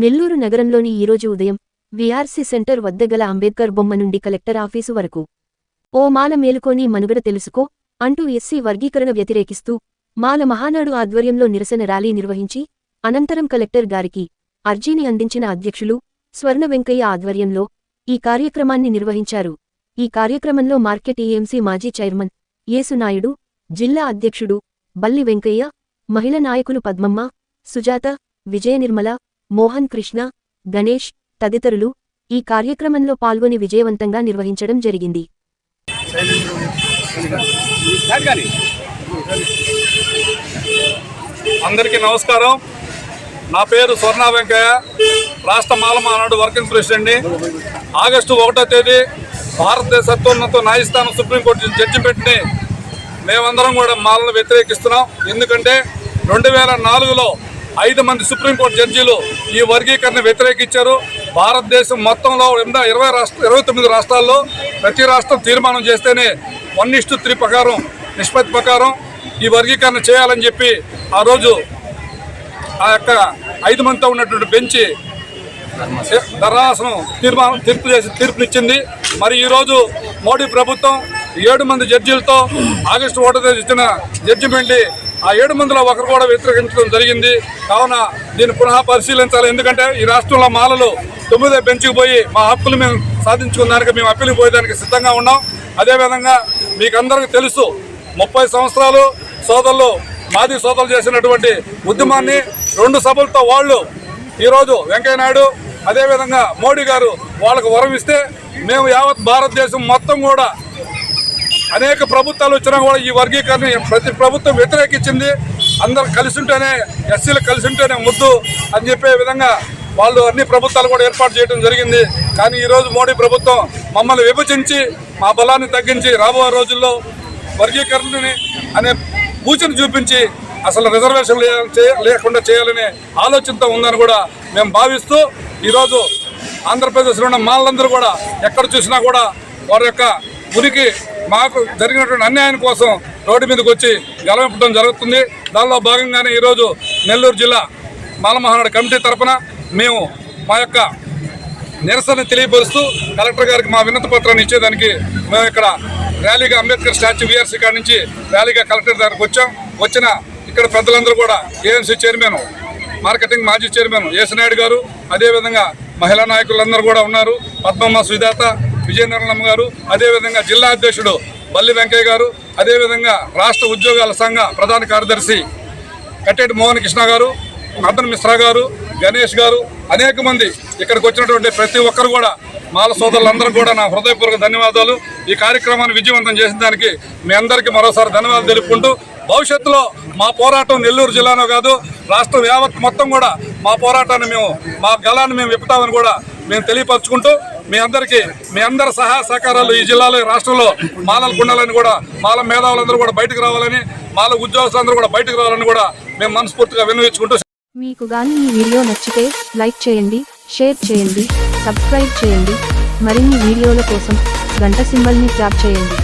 నెల్లూరు నగరంలోని ఈరోజు ఉదయం వీఆర్సీ సెంటర్ వద్ద గల అంబేద్కర్ బొమ్మ నుండి కలెక్టర్ ఆఫీసు వరకు ఓ మాల మేలుకొని మనుగడ తెలుసుకో అంటూ ఎస్సీ వర్గీకరణ వ్యతిరేకిస్తూ మాల మహానాడు ఆధ్వర్యంలో నిరసన ర్యాలీ నిర్వహించి అనంతరం కలెక్టర్ గారికి అర్జీని అందించిన అధ్యక్షులు స్వర్ణ వెంకయ్య ఆధ్వర్యంలో ఈ కార్యక్రమాన్ని నిర్వహించారు. ఈ కార్యక్రమంలో మార్కెట్ ఏఎంసీ మాజీ చైర్మన్ యేసునాయుడు జిల్లా అధ్యక్షుడు బల్లి వెంకయ్య మహిళ నాయకులు పద్మమ్మ సుజాత విజయనిర్మల మోహన్ కృష్ణ గణేష్ తదితరులు ఈ కార్యక్రమంలో పాల్గొని విజయవంతంగా నిర్వహించడం జరిగింది. అందరికీ నమస్కారం. నా పేరు స్వర్ణ వెంకయ్య. రాష్ట్ర మాలమానాడు వర్కింగ్ ప్రెసిడెంట్ని. ఆగస్టు ఒకటో తేదీ భారతదేశ సత్వోన్నత న్యాయస్థానం సుప్రీంకోర్టు జడ్జిమెంట్ని మేమందరం కూడా మాలను వ్యతిరేకిస్తున్నాం. ఎందుకంటే రెండు వేల నాలుగులో ఐదు మంది సుప్రీంకోర్టు జడ్జీలు ఈ వర్గీకరణ వ్యతిరేకించారు. భారతదేశం మొత్తంలో ఎనిమిది- ఇరవై రాష్ట్ర ఇరవై తొమ్మిది రాష్ట్రాల్లో ప్రతి రాష్ట్రం తీర్మానం చేస్తేనే వన్ ఇస్టు త్రీ ప్రకారం నిష్పత్తి ప్రకారం ఈ వర్గీకరణ చేయాలని చెప్పి ఆ రోజు ఆ యొక్క ఐదు మందితో ఉన్నటువంటి బెంచి ధర్మాసనం తీర్మానం తీర్పు చేసి తీర్పునిచ్చింది. మరి ఈరోజు మోడీ ప్రభుత్వం ఏడు మంది జడ్జీలతో ఆగస్టు ఒకటో తేదీ ఇచ్చిన జడ్జిమెంట్ ఆ ఏడు మందిలో ఒకరు కూడా వ్యతిరేకించడం జరిగింది. కావున దీన్ని పునః పరిశీలించాలి. ఎందుకంటే ఈ రాష్ట్రంలో మాలలు తొమ్మిదే బెంచ్కి పోయి మా హక్కులు మేము సాధించుకున్నానికి మేము అప్పీలు పోయేదానికి సిద్ధంగా ఉన్నాం. అదేవిధంగా మీకు అందరికీ తెలుసు ముప్పై సంవత్సరాలు సోదరులు మాది సోదరులు చేసినటువంటి ఉద్యమాన్ని రెండు సభలతో వాళ్ళు ఈరోజు వెంకయ్యనాయుడు అదేవిధంగా మోడీ గారు వాళ్ళకు వరం ఇస్తే మేము యావత్ భారతదేశం మొత్తం కూడా అనేక ప్రభుత్వాలు వచ్చినా కూడా ఈ వర్గీకరణ ప్రతి ప్రభుత్వం వ్యతిరేకించింది. అందరు కలిసి ఉంటేనే ఎస్సీలు కలిసి ఉంటేనే ముద్దు అని చెప్పే విధంగా వాళ్ళు అన్ని ప్రభుత్వాలు కూడా ఏర్పాటు చేయడం జరిగింది. కానీ ఈరోజు మోడీ ప్రభుత్వం మమ్మల్ని విభజించి మా బలాన్ని తగ్గించి రాబోయే రోజుల్లో వర్గీకరణని అనే పూచను చూపించి అసలు రిజర్వేషన్ లేకుండా చేయాలనే ఆలోచనతో ఉందని కూడా మేము భావిస్తూ ఈరోజు ఆంధ్రప్రదేశ్లో ఉన్న మాలందరూ కూడా ఎక్కడ చూసినా కూడా వారి యొక్క ఉనికి మాకు జరిగినటువంటి అన్యాయం కోసం రోడ్డు మీదకి వచ్చి గెలవింపడం జరుగుతుంది. దానిలో భాగంగానే ఈరోజు నెల్లూరు జిల్లా మాలమహానాడు కమిటీ తరపున మేము మా యొక్క నిరసన తెలియపరుస్తూ కలెక్టర్ గారికి మా వినతి పత్రాన్ని ఇచ్చేదానికి మేము ఇక్కడ ర్యాలీగా అంబేద్కర్ స్టాచ్యూ వీఆర్సీ కాడ నుంచి ర్యాలీగా కలెక్టర్ దగ్గరకు వచ్చాం. వచ్చిన ఇక్కడ పెద్దలందరూ కూడా ఏఎంసీ చైర్మన్ మార్కెటింగ్ మాజీ చైర్మన్ యేసనాయుడు గారు అదేవిధంగా మహిళా నాయకులందరూ కూడా ఉన్నారు. పద్మమ్మ సుజాత విజయనగరమ్మ గారు అదేవిధంగా జిల్లా అధ్యక్షుడు బల్లి వెంకయ్య గారు అదేవిధంగా రాష్ట్ర ఉద్యోగాల సంఘ ప్రధాన కార్యదర్శి కట్టేటి మోహన్ కృష్ణ గారు మదన్ మిశ్రా గారు గణేష్ గారు అనేక మంది ఇక్కడికి వచ్చినటువంటి ప్రతి ఒక్కరు కూడా మాల సోదరులందరూ కూడా నా హృదయపూర్వక ధన్యవాదాలు. ఈ కార్యక్రమాన్ని విజయవంతం చేసిన దానికి మీ అందరికీ మరోసారి ధన్యవాదాలు తెలుపుకుంటూ భవిష్యత్తులో మా పోరాటం నెల్లూరు జిల్లాలో కాదు రాష్ట్రం యావత్ మొత్తం కూడా మా పోరాటాన్ని మేము మా గలాన్ని మేము విప్పుతామని కూడా మేము తెలియపరచుకుంటూ మీ అందరికీ మీ అందరి సహా సహకారాలు ఈ జిల్లాలో రాష్ట్రంలో మాలలు గుండాలని కూడా మాల మేధావులందరూ కూడా బయటకు రావాలని మాల ఉద్యోగస్తులందరూ కూడా బయటకు రావాలని కూడా మేము మనస్ఫూర్తిగా విన్నవించుకుంటూ మీకు గాని ఈ వీడియో నచ్చితే లైక్ చేయండి షేర్ చేయండి సబ్స్క్రైబ్ చేయండి. మరిన్ని వీడియోల కోసం గంట సింబల్ని ట్యాప్ చేయండి.